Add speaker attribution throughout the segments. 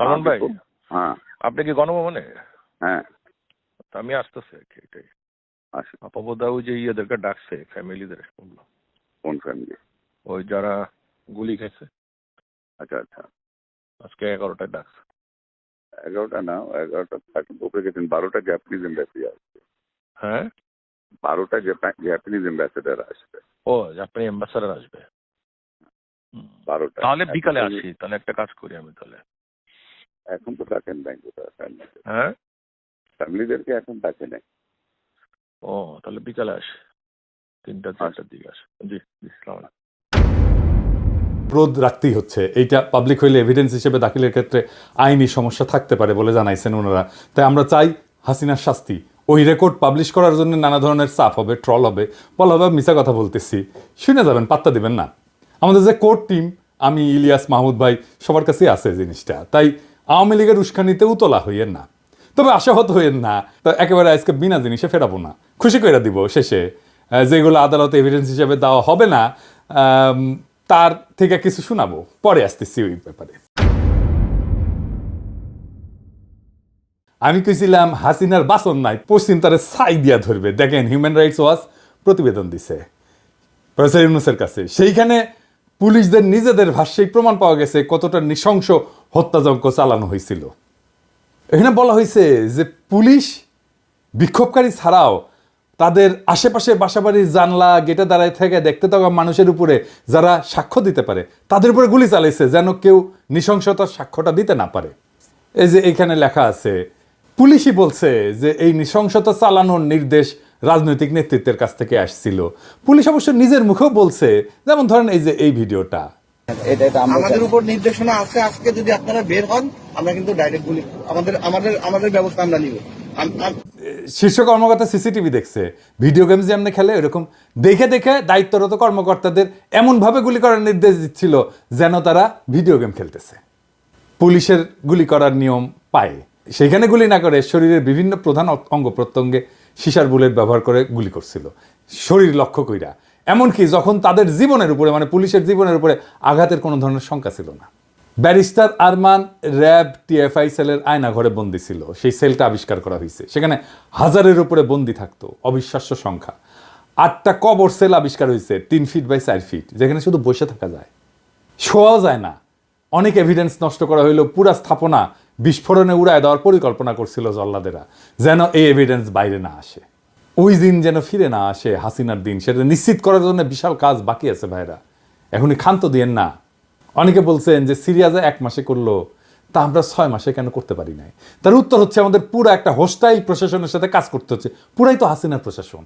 Speaker 1: সালমান ভাই?
Speaker 2: হ্যাঁ।
Speaker 1: আপনি কি গণভবনে?
Speaker 2: হ্যাঁ।
Speaker 1: আমি আসতেছি এটাই।
Speaker 2: আসুন
Speaker 1: আপাবদা ওই যে ইয়েদেরকে ডাকছে ফ্যামিলিদের বলল
Speaker 2: কোন ফ্যামিলি?
Speaker 1: ওই যারা গুলি খেয়েছে
Speaker 2: আচ্ছা আচ্ছা।
Speaker 1: আজকে এগারোটায় ডাকছে।
Speaker 2: এগারোটা না এগারোটা উপরে গেছেন বারোটা জাপানিজ এম্বাসিডার
Speaker 1: হ্যাঁ?
Speaker 2: বারোটা জাপানিজ এম্বাসিডার আসবে।
Speaker 1: ও আপনি অ্যাম্বাসাডার আসবে।
Speaker 2: বারোটা।
Speaker 1: তাহলে বিকালে আসি তাহলে একটা কাজ করি আমি তাহলে।
Speaker 2: এখন তো ডাকেন নাই ফ্যামিলি
Speaker 1: হ্যাঁ?
Speaker 2: ফ্যামিলিদেরকে এখন ডাকে নাই
Speaker 1: ও তাহলে বিকালে আসি। তিনটা চারটার দিকে আসি। জি জি সালাম
Speaker 3: রোধ রাখতেই হচ্ছে। এইটা পাবলিক হইলে এভিডেন্স হিসেবে দাখিলের ক্ষেত্রে আইনি সমস্যা থাকতে পারে বলে জানাইছেন ওনারা। তাই আমরা চাই হাসিনার শাস্তি। ওই রেকর্ড পাবলিশ করার জন্য নানা ধরনের চাপ হবে ট্রল হবে। বলা হবে মিশা কথা বলতেছি। শুনে যাবেন পাত্তা দিবেন না। আমাদের যে কোর্ট টিম আমি ইলিয়াস মাহমুদ ভাই সবার কাছেই আছে জিনিসটা। তাই আওয়ামী লীগের উস্কানিতে উতলা হইয়েন না। তবে আশাহত হইয়েন না। তো একেবারে আজকে বিনা জিনিসে ফেরাবো না। খুশি করে দিব শেষে যেগুলো আদালতে এভিডেন্স হিসেবে দেওয়া হবে না তার থেকে কিছু শোনাবো। পরে আসতেছি ওই ব্যাপারে। আমি কইছিলাম, হাসিনার বাসন নাই, পশ্চিম তারে ছাই দিয়া ধরবে। দেখেন হিউম্যান রাইটস ওয়াচ প্রতিবেদন দিছে। প্রফেসর ইউনুসের কাছে। সেইখানে পুলিশদের নিজেদের ভাষ্যেই প্রমাণ পাওয়া গেছে কতটা নৃশংস হত্যাযজ্ঞ চালানো হয়েছিল। এখানে বলা হয়েছে যে পুলিশ বিক্ষোভকারী ছাড়াও তাদের আশেপাশে বাসাবাড়ির জানলা, গেটে দাঁড়ায় থেকে দেখতে থাকা মানুষের উপরে যারা সাক্ষ্য দিতে পারে, তাদের উপরে গুলি চালাইছে যেন কেউ নৃশংসতার সাক্ষ্যটা দিতে না পারে। এই যে এখানে লেখা আছে, পুলিশই বলছে যে এই নৃশংসতা চালানোর নির্দেশ রাজনৈতিক নেতৃত্বের কাছ থেকে আসছিল। পুলিশ অবশ্য নিজের মুখেও বলছে যেমন ধরেন এই যে এই ভিডিওটা।
Speaker 4: আমাদের উপর নির্দেশনা আছে আজকে যদি আপনারা বের হন আমরা কিন্তু ডাইরেক্ট গুলি আমাদের আমাদের আমাদের ব্যবস্থা আমরা নিব।
Speaker 3: শীর্ষ কর্মকর্তা সিসিটিভি দেখছে। ভিডিও গেমস যেমনি খেলে এরকম দেখে দেখে দায়িত্বরত কর্মকর্তাদের এমনভাবে গুলি করার নির্দেশ দিচ্ছিল যেন তারা ভিডিও গেম খেলতেছে। পুলিশের গুলি করার নিয়ম পায়। সেখানে গুলি না করে শরীরের বিভিন্ন প্রধান অঙ্গ প্রত্যঙ্গে সিসার বুলেট ব্যবহার করে গুলি করছিল। শরীর লক্ষ্য কইরা। এমনকি যখন তাদের জীবনের উপরে মানে পুলিশের জীবনের উপরে আঘাতের কোনো ধরনের শঙ্কা ছিল না। ব্যারিস্টার আরমান র্যাব টিএফআই সেলের আয়না ঘরে বন্দি ছিল। সেই সেলটা আবিষ্কার করা হয়েছে। সেখানে হাজারের উপরে বন্দি থাকতো। অবিশ্বাস্য সংখ্যা। আটটা কবর সেল আবিষ্কার হয়েছে, তিন ফিট বাই চার ফিট যেখানে শুধু বসে থাকা যায়। শোয়াও যায় না। অনেক এভিডেন্স নষ্ট করা হইল, পুরা স্থাপনা বিস্ফোরণে উড়ায় দেওয়ার পরিকল্পনা করছিল জল্লাদেরা, যেন এই এভিডেন্স বাইরে না আসে। ওই দিন যেন ফিরে না আসে হাসিনার দিন, সেটা নিশ্চিত করার জন্য বিশাল কাজ বাকি আছে ভাইরা। এখনই ক্ষান্ত দিয়েন না। অনেকে বলছেন যে সিরিয়াজে এক মাসে করল, তা আমরা ছয় মাসে কেন করতে পারি নাই? তার উত্তর হচ্ছে আমাদের পুরো একটা হোস্টাইল প্রশাসনের সাথে কাজ করতে হচ্ছে। পুরাই তো হাসিনার প্রশাসন।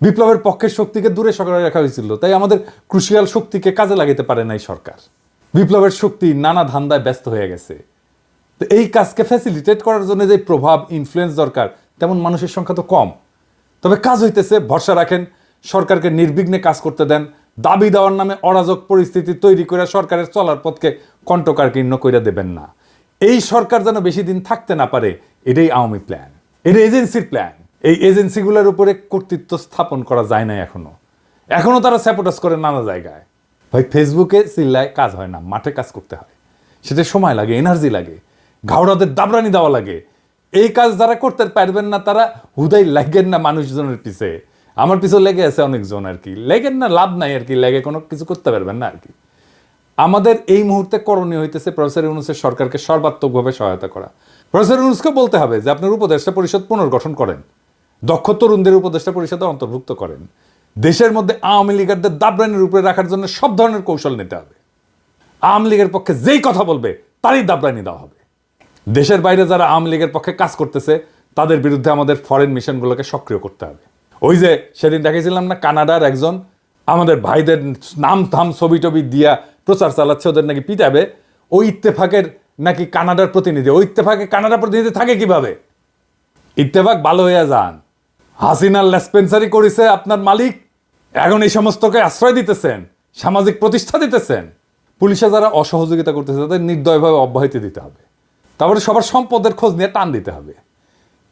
Speaker 3: বিপ্লবের পক্ষের শক্তিকে দূরে সরাই রাখা হয়েছিল, তাই আমাদের ক্রুশিয়াল শক্তিকে কাজে লাগাতে পারে নাই সরকার। বিপ্লবের শক্তি নানা ধান্দায় ব্যস্ত হয়ে গেছে। তো এই কাজকে ফ্যাসিলিটেট করার জন্য যে প্রভাব ইনফ্লুয়েন্স দরকার, তেমন মানুষের সংখ্যা তো কম। তবে কাজ হইতেছে, ভরসা রাখেন, সরকারকে নির্বিঘ্নে কাজ করতে দেন, দাবি দেওয়ার নামে অরাজক পরিস্থিতি তৈরি করে সরকারের চলার পথকে কণ্ঠকারকীর্ণ করে দেবেন না। এই সরকার যেন বেশি দিন থাকতে না পারে, এটাই আওয়ামী প্ল্যান এটা এজেন্সির প্ল্যান এই এজেন্সিগুলোর উপরে কর্তৃত্ব স্থাপন করা যায় না এখনও। এখনও তারা স্যাপোটাস করে নানা জায়গায়। ভাই ফেসবুকে চিল্লায় কাজ হয় না, মাঠে কাজ করতে হয়। সেটা সময় লাগে এনার্জি লাগে। ঘাওড়াদের দাবরানি দেওয়া লাগে। এই কাজ যারা করতে পারবেন না, তারা হুদাই লাগেন না মানুষজনের পিছে। আমার পিছু লেগে আছে অনেকজন আর কি। লেগেন না, লাভ নাই আর কি। লেগে কোনো কিছু করতে পারবেন না আর কি। আমাদের এই মুহূর্তে করণীয় হইতেছে প্রফেসর ইউনুসের সরকারকে সর্বাত্মকভাবে সহায়তা করা। প্রফেসর ইউনুসকে বলতে হবে যে, আপনার উপদেষ্টা পরিষদ পুনর্গঠন করেন। দক্ষ তরুণদের উপদেষ্টা পরিষদে অন্তর্ভুক্ত করেন। দেশের মধ্যে আওয়ামী লীগারদের দাবরানির উপরে রাখার জন্য সব ধরনের কৌশল নিতে হবে। আওয়ামী লীগের পক্ষে যেই কথা বলবে, তারই দাবরানি দেওয়া হবে। দেশের বাইরে যারা আওয়ামী লীগের পক্ষে কাজ করতেছে, তাদের বিরুদ্ধে আমাদের ফরেন মিশনগুলোকে সক্রিয় করতে হবে। ওই যে সেদিন দেখেছিলাম না, কানাডার একজন, আমাদের ভাইদের নাম থাম ছবি টবি দিয়া প্রচার চালাচ্ছে, ওদের নাকি পিটাবে। ওই ইত্তেফাকের নাকি কানাডার প্রতিনিধি ওই ইত্তেফাকে কানাডার প্রতিনিধি থাকে কীভাবে? ইত্তেফাক ভালো হইয়া যান। হাসিনার লেসপেন্সারি করেছে আপনার মালিক, এখন এই সমস্তকে আশ্রয় দিতেছেন, সামাজিক প্রতিষ্ঠা দিতেছেন। পুলিশে যারা অসহযোগিতা করতেছে, তাদের নির্দয়ভাবে অব্যাহতি দিতে হবে। তারপরে সবার সম্পদের খোঁজ নিয়ে টান দিতে হবে।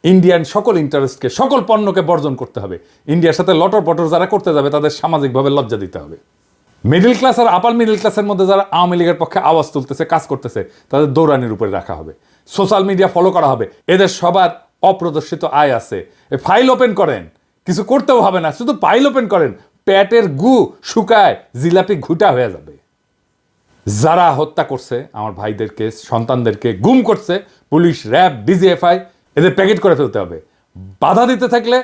Speaker 3: ইন্ডিয়ান সকল ইন্টারেস্টকে সকল পণ্যকে বর্জন করতে হবে। ইন্ডিয়ার সাথে লটর পটর যারা করতে যাবে, তাদের সামাজিকভাবে লজ্জা দিতে হবে। মিডল ক্লাস আর আপার মিডল ক্লাসের মধ্যে যারা আওয়ামী লীগের পক্ষে আওয়াজ তুলতেছে, কাজ করতেছে, তাদের দৌড়ানির উপরে রাখা হবে। সোশ্যাল মিডিয়া ফলো করা হবে। এদের সবার অপ্রদর্শিত আয় আছে। ফাইল ওপেন করেন। কিছু করতেও হবে না, শুধু ফাইল ওপেন করেন। প্যাটের গু শুকায়, জিলাপি ঘুটা হয়ে যাবে। যারা হত্যা করছে আমার ভাইদেরকে সন্তানদেরকে গুম করছে পুলিশ র্যাব ডিজিএফআই এদের প্যাকেট করে ফেলতে হবে। বাধা দিতে থাকলে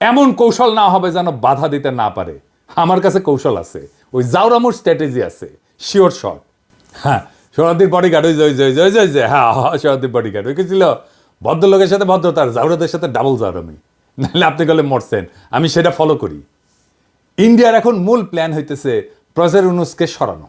Speaker 3: এমন কৌশল না হবে যেন বাধা দিতে না পারে। আমার কাছে কৌশল আছে। ওই জাউরামুর স্ট্র্যাটেজি আছে। শিওর শট হ্যাঁ সরাদির বডিগার্ড ওই জয় জয় জয় ওই যে, ওই যে হ্যাঁ হ্যাঁ বডিগার্ড ওই কি ছিল? ভদ্রলোকের সাথে ভদ্রতার জাউরাদের সাথে ডাবল জাউরামি নাহলে আপনি গেলে মরছেন। আমি সেটা ফলো করি। ইন্ডিয়ার এখন মূল প্ল্যান হইতেছে প্রফেসর উনুসকে সরানো।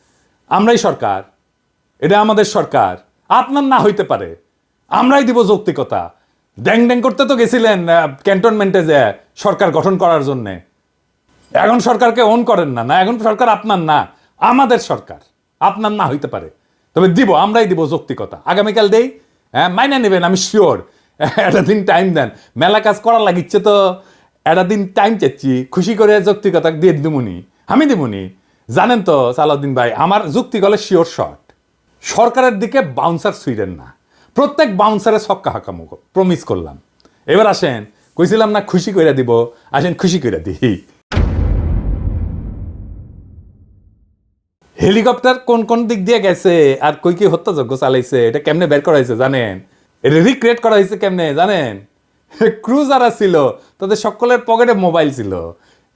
Speaker 3: আমরাই সরকার, এটা আমাদের সরকার। আপনার না হইতে পারে, আমরাই দিব যৌক্তিকতা। ড্যাং ড্যাং করতে তো গেছিলেন ক্যান্টনমেন্টে যে সরকার গঠন করার জন্যে। এখন সরকারকে অন করেন না না, এখন সরকার আপনার না, আমাদের সরকার। আপনার না হইতে পারে। তবে দিব, আমরাই দিব যৌক্তিকতা। আগামীকাল দেই হ্যাঁ মাইনা নেবেন, আমি শিওর একটা দিন টাইম দেন। মেলা কাজ করার লাগিচ্ছে তো, একটা দিন টাইম চাচ্ছি খুশি করে যৌক্তিকতা দিয়ে দিমুনি। আমি দিমুনি। জানেন তো সালাউদ্দিন ভাই, আমার যুক্তি গলে শিওর শট সরকারের দিকে বাউন্সার সুইডেন না। প্রত্যেক বাউন্সারে হাঁকা মুখ প্রমিস করলাম। এবার আসেন, কইছিলাম না খুশি কইরা দিব, আসেন খুশি কইরা দিই। হেলিকপ্টার কোন কোন দিক দিয়ে গেছে, আর কই কি হত্যাযজ্ঞ চালাইছে, এটা কেমনে বের করা হয়েছে জানেন? এটা রিক্রিয়েট করা হয়েছে কেমনে জানেন? ক্রুজারা ছিল তাদের সকলের পকেটে মোবাইল ছিল।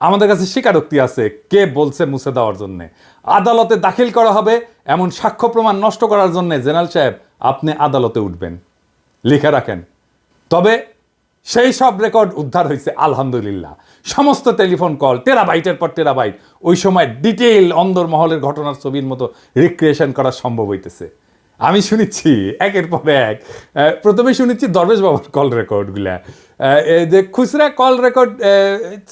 Speaker 3: আমাদের কাছে স্বীকারোক্তি আছে, কে বলছে মুছে দেওয়ার জন্য। আদালতে দাখিল করা হবে এমন সাক্ষ্য প্রমাণ নষ্ট করার জন্য, জেনারেল সাহেব, আপনি আদালতে উঠবেন। লিখে রাখেন। তবে সেই সব রেকর্ড উদ্ধার হয়েছে, আলহামদুলিল্লাহ। সমস্ত টেলিফোন কল, টেরাবাইটের পর টেরাবাইট, ওই সময় ডিটেইল অন্দরমহলের ঘটনার ছবির মতো রিক্রিয়েশন করা সম্ভব হইতেছে। আমি শুনেছি, একের পর এক প্রথমে শুনেছি দরবেশ বাবার কল রেকর্ডগুলা। যে খুচরা কল রেকর্ড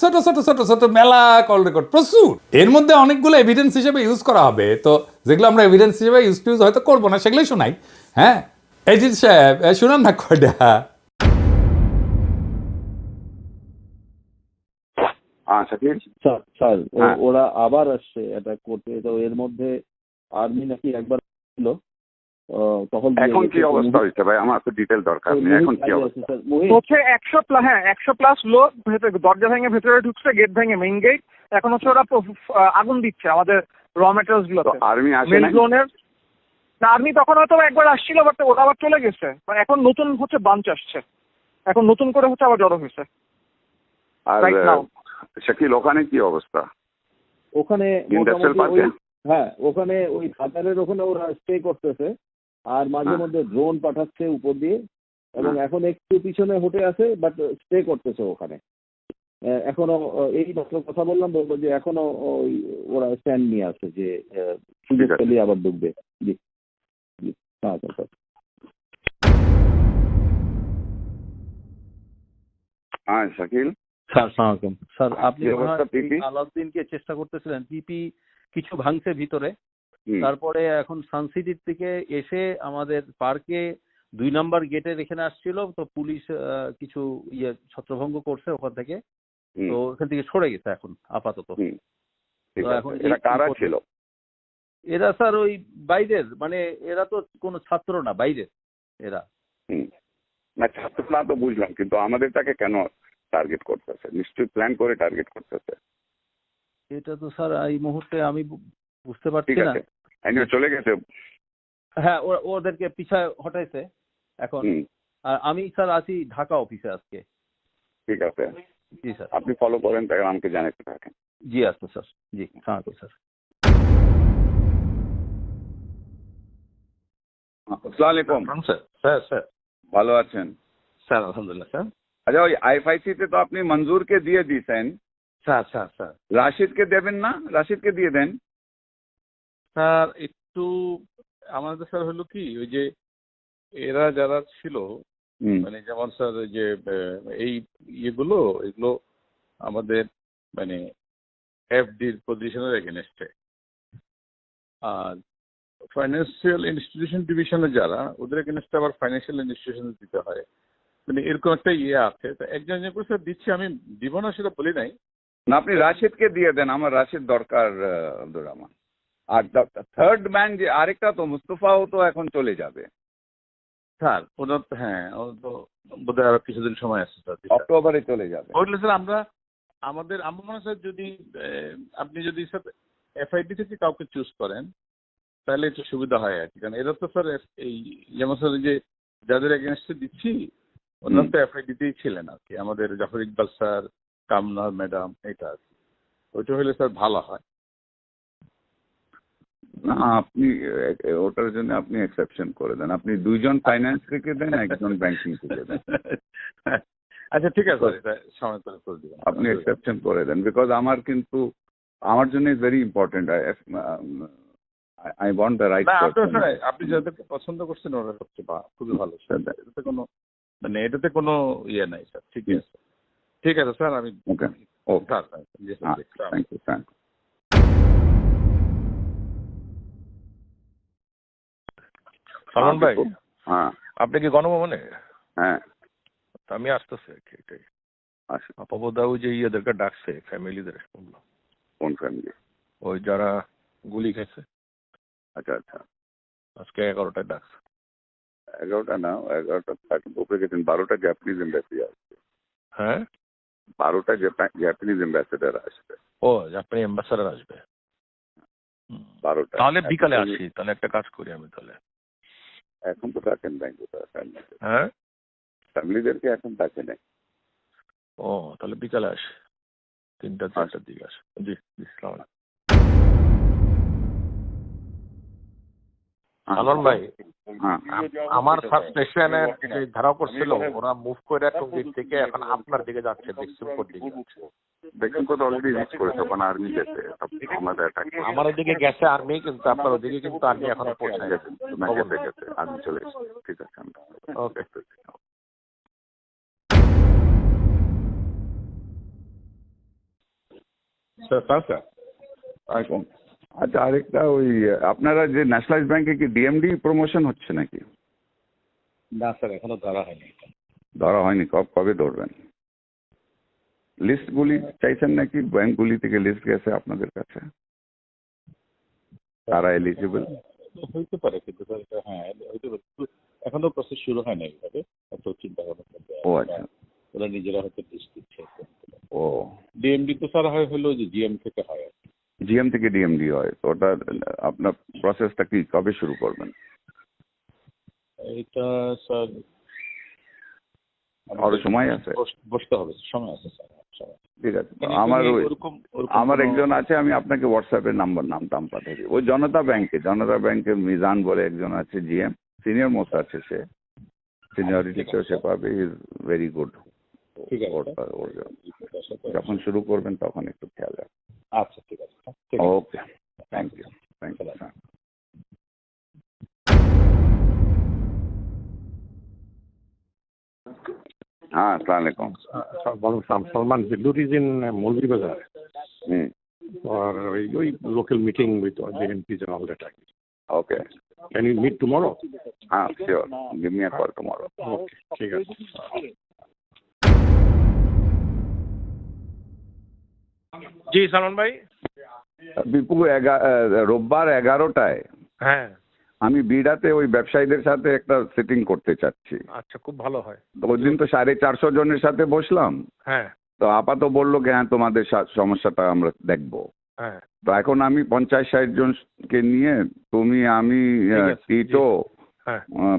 Speaker 3: ছোট ছোট ছোট ছোট মেলা কল রেকর্ড প্রচুর। এর মধ্যে অনেকগুলো এভিডেন্স হিসেবে ইউজ করা হবে। তো যেগুলো আমরা এভিডেন্স হিসেবে ইউজ টুজ হয়তো করব না সেগুলোই শোনাই। হ্যাঁ? এজিৎ সাহেব শুনান না কয়টা।
Speaker 2: হ্যাঁ
Speaker 5: স্যার স্যার
Speaker 2: হ্যাঁ।
Speaker 5: ওরা আবার আসছে অ্যাটাক করতে তো এর মধ্যে আর্মি নাকি একবার ছিল। টহল দিয়ে
Speaker 2: এখন কি অবস্থা হয়েছে ভাই? আমার তো ডিটেল দরকার নেই এখন কি অবস্থা?
Speaker 6: হচ্ছে একশো প্লাস হ্যাঁ একশো প্লাস লোক ভেতরে দরজা ভেঙে ভেতরে ঢুকছে গেট ভেঙে মেইন গেট এখন হচ্ছে ওরা আগুন দিচ্ছে আমাদের র মেটেরিয়ালস
Speaker 2: তো
Speaker 6: গুলোতে।
Speaker 2: আর্মি আসে
Speaker 6: না আর্মি তখন হয়তো একবার আসছিল বাট ওরা আবার চলে গেছে। মানে এখন নতুন হচ্ছে বাঞ্চ আসছে এখন নতুন করে হচ্ছে আবার জড়ো হয়েছে
Speaker 2: আর. শাকিল ওখানে কি অবস্থা?
Speaker 5: ওখানে হ্যাঁ ওখানে ওই খাতারের ওখানে ওরা স্টে করতেছে। আর মাঝে
Speaker 2: হ্যাঁ।
Speaker 5: মধ্যে ড্রোন পাঠাচ্ছে উপর দিয়ে এবং
Speaker 2: হ্যাঁ।
Speaker 5: এখন একটু পিছনে হটে আছে বাট স্টে করতেছে ওখানে। আহ, এখনও আহ, এই মাত্র কথা বললাম বলব যে এখনও ওই ওরা স্ট্যান্ড নিয়ে আছে যে আহ, সুযোগ পেলে আবার ঢুকবে। জি। জি হ্যাঁ স্যার স্যার
Speaker 2: হ্যাঁ শাকিল?
Speaker 7: স্যার সালামালাইকুম স্যার আপনি হয় আলাউদ্দিনকে চেষ্টা করতেছিলেন পিপি কিছু ভাঙছে ভিতরে। তারপরে এখন সানসিটির থেকে এসে আমাদের পার্কে দুই নাম্বার গেটের এখানে আসছিল তো পুলিশ কিছু ইয়ে ছত্রভঙ্গ করছে ওখান থেকে। তো ওখান থেকে সরে গেছে এখন আপাতত।
Speaker 2: কারা ছিল?
Speaker 7: এরা স্যার ওই বাইরের মানে এরা তো কোনো ছাত্র না বাইরের এরা।
Speaker 2: না ছাত্র না তো বুঝলাম কিন্তু আমাদেরটাকে কেন টার্গেট করতেছে? নিশ্চয়ই প্ল্যান করে টার্গেট করতেছে।
Speaker 7: এটা তো স্যার এই মুহূর্তে আমি বুঝতে পারছি না।
Speaker 2: Anyway, চলে গেছে।
Speaker 7: হ্যাঁ ওদেরকে পিছায় হটাইছে এখন। আর আমি স্যার আছি ঢাকা অফিসে আজকে।
Speaker 2: ঠিক আছে।
Speaker 7: জি স্যার।
Speaker 2: আপনি ফলো করেন তাই আমাকে জানাতে থাকেন।
Speaker 7: জি আচ্ছা স্যার। জি হ্যাঁ স্যার।
Speaker 2: আসসালামু আলাইকুম।
Speaker 1: স্যার। Sir sir.
Speaker 2: ভালো আছেন?
Speaker 1: স্যার আলহামদুলিল্লাহ স্যার।
Speaker 2: আচ্ছা ওই আইএফআইসি তে তো আপনি মঞ্জুরকে দিয়ে দিয়েছেন।
Speaker 1: Sir sir sir.
Speaker 2: রাশিদকে দেবেন না? রাশিদকে দিয়ে দেন?
Speaker 8: স্যার একটু আমাদের স্যার হলো কি ওই যে এরা যারা ছিল মানে যেমন স্যার ওই যে এই ইয়েগুলো এগুলো আমাদের মানে এফডির পজিশনের এগেনস্টে আর ফাইন্যান্সিয়াল ইনস্টিটিউশন ডিভিশনে যারা ওদের এগেনস্টে আবার ফাইন্যান্সিয়াল ইনস্টিটিউশন দিতে হয়। মানে এরকম একটা ইয়ে আছে। তো একজন একজন করে স্যার দিচ্ছি আমি দিব না সেটা বলি নাই।
Speaker 2: না আপনি রাশিদকে দিয়ে দেন আমার রাশিদ দরকার আব্দুর রহমান। আর থার্ড ম্যান যে আরেকটা তো মুস্তফাও তো এখন চলে যাবে।
Speaker 8: স্যার ওনার হ্যাঁ ওনার তো বোধহয় আরও কিছুদিন সময় আছে স্যার
Speaker 2: অক্টোবরে চলে যাবে।
Speaker 8: ওইগুলো স্যার আমরা আমাদের আমার মনে হয় যদি আপনি যদি স্যার এফআইডি থেকে কাউকে চুজ করেন তাহলে একটু সুবিধা হয় আর কি। কারণ এরা তো স্যার এই যেমন স্যার যে যাদের এগেনস্টে দিচ্ছি ওনারা। তো এফআইডিতেই ছিলেন আর কি। আমাদের জাফর ইকবাল স্যার কামনার ম্যাডাম এটা আর কি। ওইটা হলে স্যার ভালো হয়।
Speaker 2: না আপনি ওটার জন্য আপনি এক্সেপশন করে দেন। আপনি দুইজন ফাইন্যান্স থেকে দেন একজন ব্যাংকিং থেকে দেন।
Speaker 8: আচ্ছা ঠিক আছে সময় করে করে দিবেন।
Speaker 2: আপনি এক্সেপশন করে দেন বিকজ আমার কিন্তু আমার জন্য is very important I
Speaker 8: want the right আপনি যাদেরকে পছন্দ করছেন ওরা সবচেয়ে খুবই ভালো স্যার। এটাতে কোনো মানে এটাতে কোনো ইয়ে নাই স্যার। ঠিক আছে। ঠিক আছে স্যার আমি
Speaker 2: ওকে ওকে
Speaker 8: স্যার স্যার জি,
Speaker 2: থ্যাংক ইউ
Speaker 1: সালমান ভাই?
Speaker 2: হ্যাঁ।
Speaker 1: আপনি কি গণভবনে?
Speaker 2: হ্যাঁ।
Speaker 1: আমি আসতেছি এটাই।
Speaker 2: আসুন
Speaker 1: আপাবদা ওই যে ইয়েদেরকে ডাকছে ফ্যামিলিদের শুনলাম
Speaker 2: কোন ফ্যামিলি?
Speaker 1: ওই যারা গুলি খেয়েছে
Speaker 2: আচ্ছা আচ্ছা।
Speaker 1: আজকে এগারোটায় ডাকছে।
Speaker 2: এগারোটা না এগারোটা থার্টি উপরে গেছেন বারোটা জাপানিজ এম্বাসিডার
Speaker 1: হ্যাঁ?
Speaker 2: বারোটা জাপানিজ এম্বাসিডার আসবে।
Speaker 1: ও আপনি অ্যাম্বাসাডার আসবে।
Speaker 2: বারোটা।
Speaker 1: তাহলে বিকালে আসি তাহলে একটা কাজ করি আমি তাহলে।
Speaker 2: এখন তো থাকেন ব্যাংকে ফ্যামিলি
Speaker 1: হ্যাঁ?
Speaker 2: ফ্যামিলিদেরকে এখন থাকে নেই
Speaker 1: ও তাহলে বিকালে আসি। তিনটা চারটার দিকে আস। জি জি সালাম আলাইকুম।
Speaker 9: ভাই
Speaker 2: হ্যাঁ
Speaker 9: আমার ফার্স্ট যে ধারা করছিল ওরা মুভ করে টঙ্গীর থেকে এখন আপনার দিকে যাচ্ছে বিক্সিমপুর দিকে
Speaker 2: দেখুন তো অলরেডি রিচ করেছে ওখানে আর্মি গেছে আমাদের অ্যাটাক
Speaker 9: আমার ওদিকে গেছে আর্মি কিন্তু আপনার ওদিকে কিন্তু আর্মি এখনও পৌঁছায়
Speaker 2: গেছে গেছে গেছে আর্মি চলে এসেছে। ঠিক আছে
Speaker 9: ওকে
Speaker 8: স্যার স্যার স্যার
Speaker 2: আচ্ছা। আচ্ছা আরেকটা ওই আপনারা যে ন্যাশনালাইজ ব্যাংকে কি ডিএমডি প্রমোশন হচ্ছে নাকি?
Speaker 8: না স্যার এখনও ধরা হয়নি।
Speaker 2: ধরা হয়নি কব কবে ধরবেন? লিস্টগুলি চাইছেন নাকি ব্যাংকগুলি থেকে লিস্ট গেছে আপনাদের কাছে? তারা এলিজিবল
Speaker 8: হইতে পারে কিন্তু স্যার এটা হ্যাঁ হইতে পারে। এখনও প্রসেস শুরু হয় না এইভাবে এত চিন্তা ভাবনা
Speaker 2: ও আচ্ছা।
Speaker 8: ওরা নিজেরা হয়তো লিস্ট দিচ্ছে।
Speaker 2: ও।
Speaker 8: ডিএমডি তো স্যার হয় হলো যে জিএম থেকে হয় আর কি।
Speaker 2: জিএম থেকে ডিএমডি হয়। তো ওটা আপনার প্রসেসটা কি? কবে শুরু করবেন?
Speaker 8: এটা স্যার
Speaker 2: আরও সময় আছে?
Speaker 8: বসতে হবে সময় আছে স্যার
Speaker 2: ঠিক আছে আমার আমার একজন আছে আমি আপনাকে হোয়াটসঅ্যাপে নাম্বার নাম টাম পাঠিয়ে দিই। ওই জনতা ব্যাংকে জনতা ব্যাংকে মিজান বলে একজন আছে জিএম সিনিয়র মোস্ট আছে সে। সিনিয়রিটিতেও সে পাবে ইজ ভেরি গুড
Speaker 8: ঠিক আছে।
Speaker 2: যখন শুরু করবেন তখন একটু খেয়াল রাখবেন
Speaker 8: আচ্ছা ঠিক আছে আছে
Speaker 2: okay thank you thank you হ্যাঁ আসসালামু আলাইকুম
Speaker 9: Salman Zillur is in Moulvi Bazar
Speaker 2: hmm
Speaker 10: or ওই local meeting with the MPs and all that.
Speaker 2: Okay.
Speaker 10: Can you meet tomorrow?
Speaker 2: Ah, sure. Give me a call tomorrow.
Speaker 10: Okay, ঠিক
Speaker 9: জি সালমান ভাই।
Speaker 2: বিপু রোববার এগারোটায়
Speaker 9: হ্যাঁ।
Speaker 2: আমি বিড়াতে ওই ব্যবসায়ীদের সাথে একটা সিটিং করতে চাচ্ছি।
Speaker 9: আচ্ছা খুব ভালো হয়।
Speaker 2: ওই দিন তো সাড়ে চারশো জনের সাথে বসলাম।
Speaker 9: হ্যাঁ।
Speaker 2: তো আপাতত বলল কি হ্যাঁ তোমাদের সমস্যাটা আমরা দেখব।
Speaker 9: হ্যাঁ।
Speaker 2: তো এখন আমি পঞ্চাশ ষাট জনকে নিয়ে তুমি আমি টিটো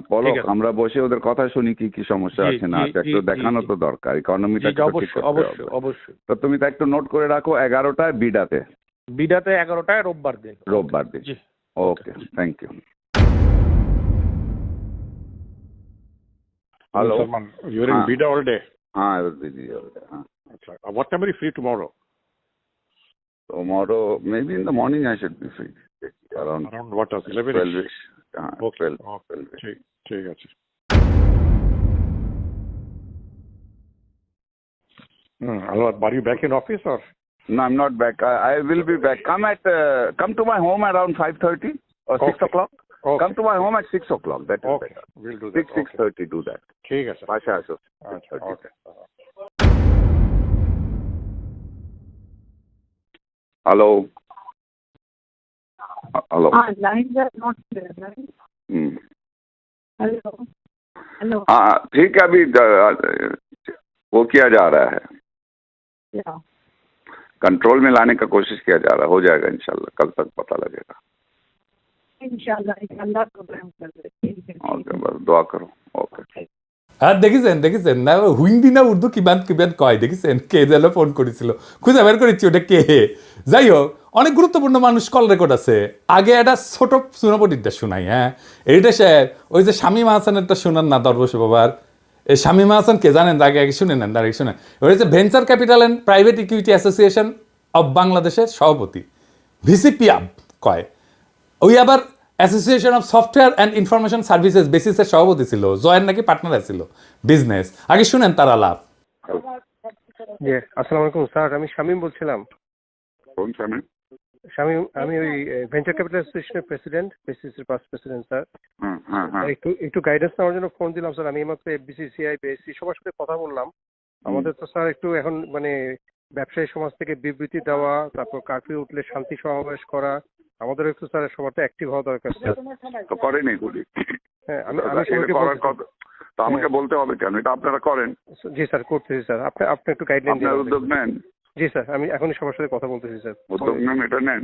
Speaker 2: পলক
Speaker 9: ঠিক
Speaker 2: আমরা বসে ওদের কথা শুনি কি কি সমস্যা আছে না আছে একটু দেখানো তো দরকার ইকোনমিটা
Speaker 9: জি, জি, অবশ্যই অবশ্যই অবশ্যই।
Speaker 2: তো তুমি তা একটু নোট করে রাখো এগারোটায় বিডাতে।
Speaker 9: বিডাতে এগারোটায় রোববার দিন।
Speaker 2: রোববার দিন। Okay thank you
Speaker 10: hello you're in
Speaker 2: हाँ।
Speaker 10: Bida all day.
Speaker 2: হ্যাঁ দিদি হ্যাঁ।
Speaker 10: আচ্ছা। What time are you free tomorrow?
Speaker 2: tomorrow maybe in the morning I should be free around
Speaker 10: Around what hours? 11
Speaker 2: 12ish হ্যাঁ
Speaker 10: Okay,
Speaker 2: 12
Speaker 10: okay.
Speaker 2: 12ish.
Speaker 10: ঠিক ঠিক আছে। Hmm. Alright, Are you back in office or?
Speaker 2: No, I'm not back. I, I will be back. Come at uh, come to my home around five thirty or six
Speaker 10: Okay.
Speaker 2: o'clock.
Speaker 10: Okay.
Speaker 2: Come to my home at six o'clock. That is
Speaker 10: Okay,
Speaker 2: better.
Speaker 10: we'll do that.
Speaker 2: Six six
Speaker 10: Okay.
Speaker 2: thirty. Do that.
Speaker 10: ঠিক আছে।
Speaker 2: Pasha আসো.
Speaker 10: আচ্ছা, okay.
Speaker 2: Hello. Uh, Hello.
Speaker 11: हाँ lines are not clear, right?
Speaker 2: Hmm.
Speaker 11: Hello? Hello?
Speaker 2: हाँ ठीक है अभी uh, वो किया जा रहा है
Speaker 11: Yeah.
Speaker 2: कंट्रोल में लाने का कोशिश किया जा रहा है हो जाएगा इंशाल्लाह कल तक पता लगेगा
Speaker 11: इंशाल्लाह इंशाल्लाह प्रोग्राम कर रहे ठीक है ठीक
Speaker 2: ओके बस दुआ करो ओके
Speaker 3: আর দেখেছেন দেখেছেন না হুইন্দি না উর্দু কিমান কিমান কয় দেখেছেন কে যেন ফোন করেছিল খুঁজে বের করেছি ওটা কে যাই হোক অনেক গুরুত্বপূর্ণ মানুষ কল রেকর্ড আছে। আগে একটা ছোট সুনাপটিরটা শোনাই হ্যাঁ? এইটা স্যার ওই যে শামীমা হাসানেরটা শোনান না দরবশ বাবার। এই স্বামী হাসান কে জানেন? আগে আগে শুনে নেন দাঁড়িয়ে শুনেন ওই যে venture capital and private equity association of বাংলাদেশের সভাপতি ভিসিপিআব কয়। ওই আবার association of software and information services বেসিসের সভাপতি ছিল। জয়ের নাকি পার্টনার ছিল। বিজনেস আগে শুনেন তারা লাভ
Speaker 12: আসসালামু আলাইকুম স্যার আমি শামীম বলছিলাম।
Speaker 2: কোন
Speaker 12: আমি আমি ওই ভেঞ্চার ক্যাপিটাল অ্যাসোসিয়েশনের প্রেসিডেন্ট বিসিসির পাস প্রেসিডেন্ট স্যার একটু একটু গাইডেন্স নেওয়ার জন্য ফোন দিলাম স্যার আমি এইমাত্র এফবিসিসিআই বিএসসি সবার সাথে কথা বললাম। আমাদের তো স্যার একটু এখন মানে ব্যবসায়ী সমাজ থেকে বিবৃতি দেওয়া তারপর কার্ফিউ উঠলে শান্তি সমাবেশ করা আমাদের একটু স্যার সবার তো অ্যাক্টিভ হওয়া দরকার স্যার
Speaker 2: তো করেন এগুলি।
Speaker 12: হ্যাঁ আমি আমি
Speaker 2: তো আমাকে হ্যাঁ। বলতে হবে কেন? এটা আপনারা করেন।
Speaker 12: জি স্যার করতেছি স্যার আপনি আপনি একটু গাইডলাইন দিন
Speaker 2: উদ্যোগ নেন।
Speaker 12: জি স্যার আমি এখনই সবার সাথে কথা বলতেছি স্যার।
Speaker 2: উদ্যোগ নেন এটা নেন?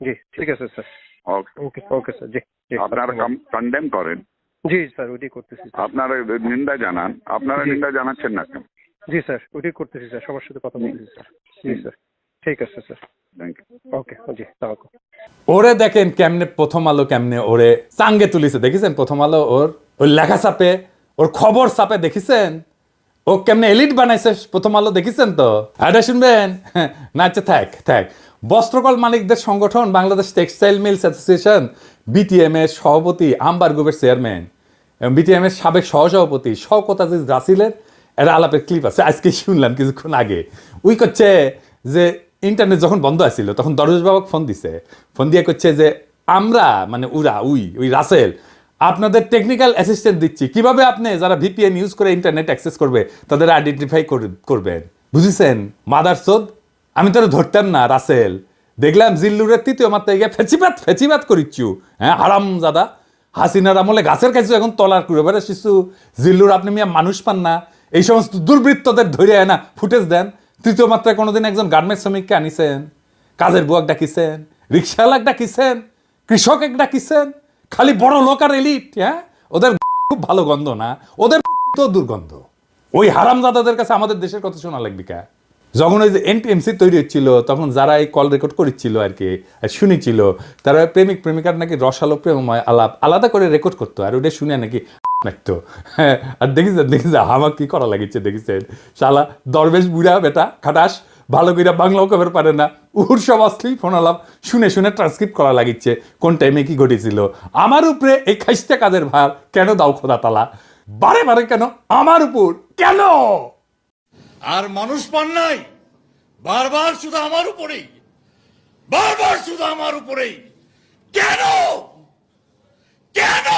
Speaker 12: জি ঠিক আছে স্যার।
Speaker 2: ওকে
Speaker 12: ওকে ওকে স্যার জি জি
Speaker 2: আপনারা কন্ডেম করেন?
Speaker 12: জি স্যার ওটি করতেছি স্যার।
Speaker 2: আপনারা নিন্দা জানান। আপনারা নিন্দা জানাচ্ছেন না কেন?
Speaker 12: জি স্যার ওইটাই করতেছি স্যার সবার সাথে কথা বলতেছি স্যার। জি স্যার ঠিক আছে স্যার।
Speaker 2: থ্যাংক ইউ
Speaker 12: ওকে জি
Speaker 3: ওরে দেখেন কেমনে প্রথম আলো কেমনে ওরে চাঙ্গে তুলিছে দেখেছেন? প্রথম আলো ওর ওর লেখা চাপে ওর খবর চাপে দেখেছেন? ও কেমনে এলিট বানাইছে? প্রথম আলো দেখেছেন তো? এটা শুনবেন, না আচ্ছা থাক থাক। বস্ত্রকল মালিকদের সংগঠন Bangladesh textile mills association BTM এর সভাপতি আম্বার গ্রুপের চেয়ারম্যান এবং বিটিএম এর সাবেক সহসভাপতি শওকত রাসিলের। একটা আলাপের ক্লিপ আছে, আজকে শুনলাম কিছুক্ষণ আগে। উই করছে যে ইন্টারনেট যখন বন্ধ আছিল, তখন দরজ বাবাকে ফোন দিছে। ফোন দিয়ে করছে যে, আমরা মানে উরা, উই ওই রাসেল আপনাদের টেকনিক্যাল অ্যাসিস্ট্যান্ট দিচ্ছি। কীভাবে আপনি যারা ভিপিএন ইউজ করে ইন্টারনেট অ্যাক্সেস করবে, তাদের আইডেন্টিফাই করবেন। বুঝেছেন? মাদার সোদ আমি তো ধরতাম না রাসেল দেখলাম জিল্লুরের তৃতীয় মাত্রায় গিয়ে ফেচিবাত ফেচিবাত করিচ্ছু। হ্যাঁ হারাম দাদা হাসিনার আমলে গাছের কাছে এখন তলার করে বেড়ে শিশু। জিল্লুর আপনি মিয়া মানুষ পান না। এই সমস্ত দুর্বৃত্তদের ধরে না ফুটেজ দেন। তৃতীয় মাত্রায় কোনোদিন একজন গার্মেন্টস শ্রমিককে আনিছেন। কাজের বুয়াক ডাকিছেন। রিক্সাওয়ালাক ডাকিছেন। কৃষক এক ডাকিছেন। খালি বড় লোক আর এলিট হ্যাঁ? ওদের খুব ভালো গন্ধ না। ওদের তো দুর্গন্ধ। ওই হারামজাদাদের কাছে আমাদের দেশের কথা শোনা লাগবে কা? যখন ওই যে এনটিএমসি তৈরি হচ্ছিল, তখন যারা এই কল রেকর্ড করেছিল আর কি শুনেছিল, তারা প্রেমিক, প্রেমিকার নাকি রসালো প্রেমময় আলাপ, আলাদা করে রেকর্ড করতো, আর ওটা শুনে নাকি লাগতো হ্যাঁ আর দেখিছেন দেখিছে হামাক কি করা লাগিছে দেখিছেন শালা দরবেশ বুড়া বেটা, খাটাস ভালো করে বাংলাও কবের পারে না। উহুর সব অশ্লীল ফোন আলাপ শুনে শুনে ট্রান্সক্রিপ্ট করা লাগিচ্ছে। কোন টাইমে কি ঘটেছিল? আমার উপরে এই খাইস্তে কাজের ভার কেন দাও খোদা তালা বারে বারে কেন? আমার উপর কেন?
Speaker 13: আর মানুষ পান নাই। বারবার শুধু আমার উপরেই।
Speaker 3: বারবার শুধু আমার উপরেই। কেন? কেন?